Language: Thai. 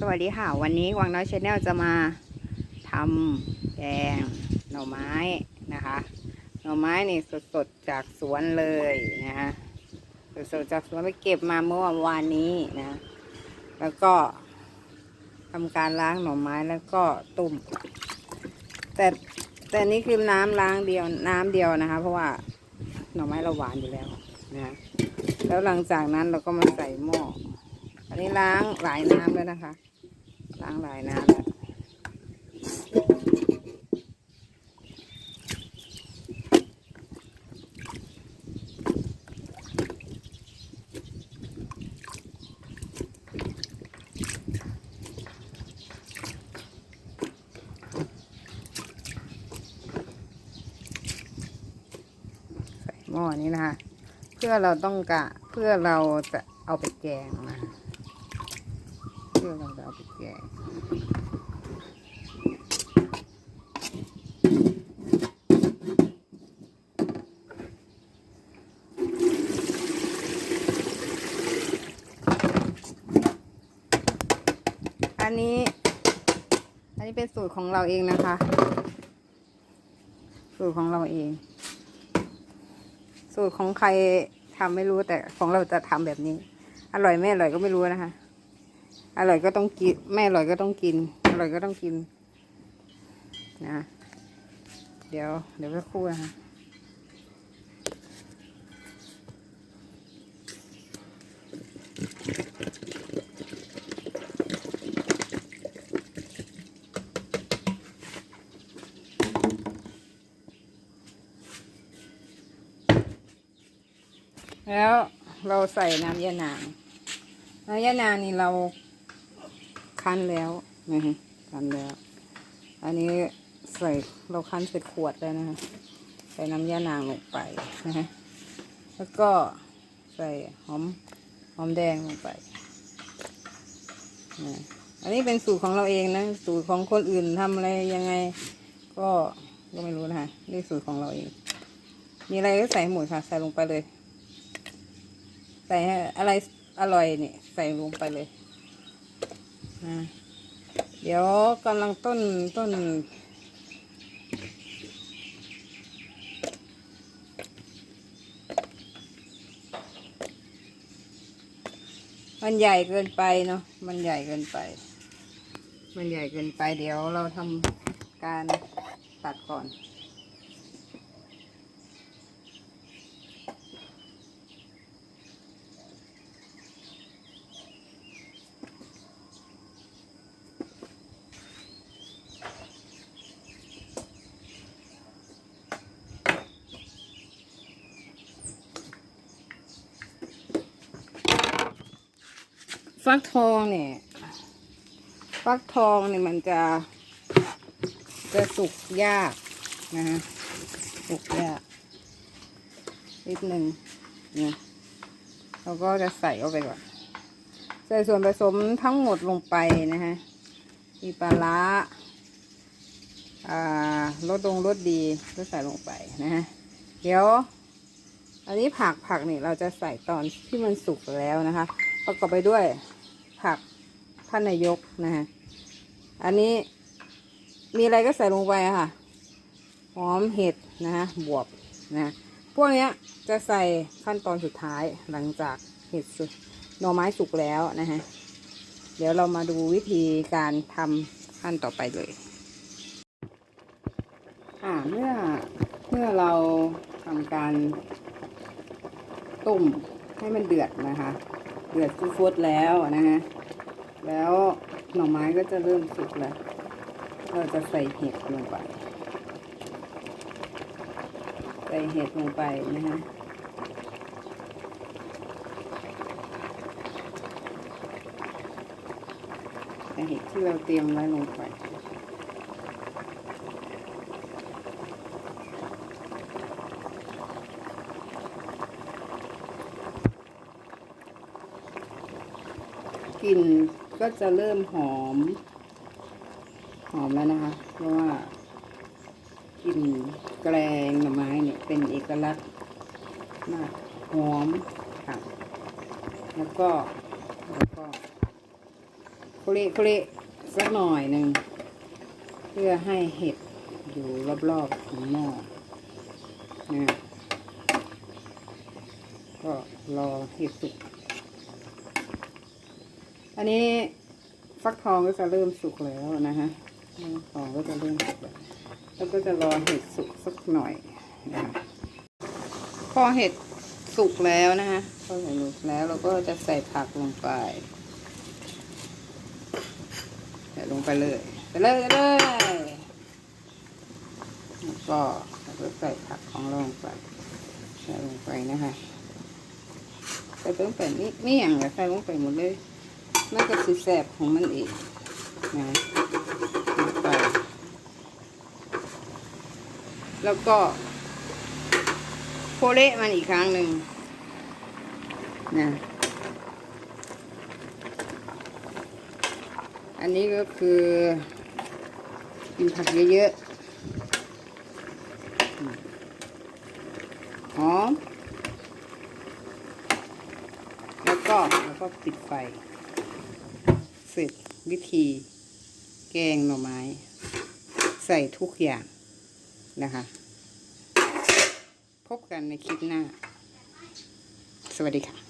สวัสดีค่ะวันนี้วังน้อยชาแนลจะมาทำแกงหน่อไม้นะคะ หน่อไม้นี่สดๆจากสวนเลยนะคะสดๆจากสวนไปเก็บมาเมื่อวานนี้นะ แล้วก็ทำการล้างหน่อไม้แล้วก็ตุ่ม แต่แต่นี่คือน้ำล้างเดียวน้ำเดียวนะคะ เพราะว่าหน่อไม้เราหวานอยู่แล้วนะแล้วหลังจากนั้นเราก็มาใส่หม้ออันนี้ล้างหลายน้ำแล้วนะคะ ล้างหลายน้ำแล้วใส่หม้อนี้นะคะ เพื่อเราต้องกะเพื่อเราจะเอาไปแกงนะ เพื่อเราจะเอาไปแกงอันนี้ อันนี้เป็นสูตรของเราเองนะคะ สูตรของเราเอง สูตรของใครทำไม่รู้แต่ของเราจะทำแบบนี้ อร่อยไม่อร่อยก็ไม่รู้นะคะ อร่อยก็ต้องกินไม่อร่อยก็ต้องกิน อร่อยก็ต้องกินนะ เดี๋ยว เดี๋ยวสักครู่นะคะแล้วเราใส่น้ำยะนางน้ำยะนางนี่เรา คั้นแล้วนะฮะคั้นแล้ว อันนี้ใส่เราคั้นเสร็จขวดแล้วนะคะใส่น้ำยะนางลงไปนะฮะแล้วก็ใส่หอมหอมแดงลงไปนะอันนี้เป็นสูตรของเราเองนะ สูตรของคนอื่นทำอะไรยังไง ก็ก็ไม่รู้นะคะนี่สูตรของเราเอง มีอะไรก็ใส่หมดค่ะ ใส่ลงไปเลย ใส่อะไรอร่อยเนี่ยใส่ลงไปเลย นะเดี๋ยวกำลังต้นต้น มันใหญ่เกินไปเนาะมันใหญ่เกินไป มันใหญ่เกินไปเดี๋ยวเราทำการตัดก่อน ฟักทองเนี่ย ฟักทองเนี่ยมันจะจะสุกยากนะฮะสุกยากนิดหนึ่งนะเราก็จะใส่เข้าไปก่อน ใส่ส่วนผสมทั้งหมดลงไปนะฮะมีปลาร้าอ่ารสดงรสดีก็ใส่ลงไปนะฮะเดี๋ยว อันนี้ผักผักนี่เราจะใส่ตอนที่มันสุกแล้วนะคะ ประกอบไปด้วย ผักท่านนายกนะฮะอันนี้มีอะไรก็ใส่ลงไปค่ะหอมเห็ดนะฮะบวบนะพวกนี้จะใส่ขั้นตอนสุดท้ายหลังจากเห็ดสุกหน่อไม้สุกแล้วนะฮะเดี๋ยวเรามาดูวิธีการทำขั้นต่อไปเลยอ่าเมื่อเมื่อเราทำการต้มให้มันเดือดนะคะ เดือดฟุดๆแล้วนะฮะ แล้วหน่อไม้ก็จะเริ่มสุกแล้ว เราจะใส่เห็ดลงไป ใส่เห็ดลงไปนะฮะใส่เห็ดที่เราเตรียมไว้ลงไปกลิ่น ก็จะเริ่มหอม หอมแล้วนะคะ เพราะว่ากลิ่นแกลงหน่อไม้เนี่ยเป็นเอกลักษณ์มากหอมค่ะแล้วก็แล้วก็คุเละคุเละสักหน่อยหนึ่งเพื่อให้เห็ดอยู่รอบๆของหม้อนะก็รอเห็ดสุก อันนี้ฟักทองก็จะเริ่มสุกแล้วนะฮะฟักทองก็จะเริ่มสุกแล้วแล้วก็จะรอเห็ดสุกสักหน่อยนะคะพอเห็ดสุกแล้วนะคะพอเห็ดสุกแล้วเราก็จะใส่ผักลงไปใส่ลงไปเลยไปเลยไปเลยแล้วก็เราก็ใส่ผักของเราลงไปใส่ลงไปนะคะใส่ลงไปนี่นี่อย่างไรใส่ลงไปหมดเลย มันก็สีแสบของมันเองนะไปแล้วก็โคเละมันอีกครั้งหนึ่งนะอันนี้ก็คือกินผักเยอะๆหอม แล้วก็แล้วก็ปิดไฟ สร็จวิธี แกงหน่อไม้ ใส่ทุกอย่างนะคะ พบกันในคลิปหน้า สวัสดีค่ะ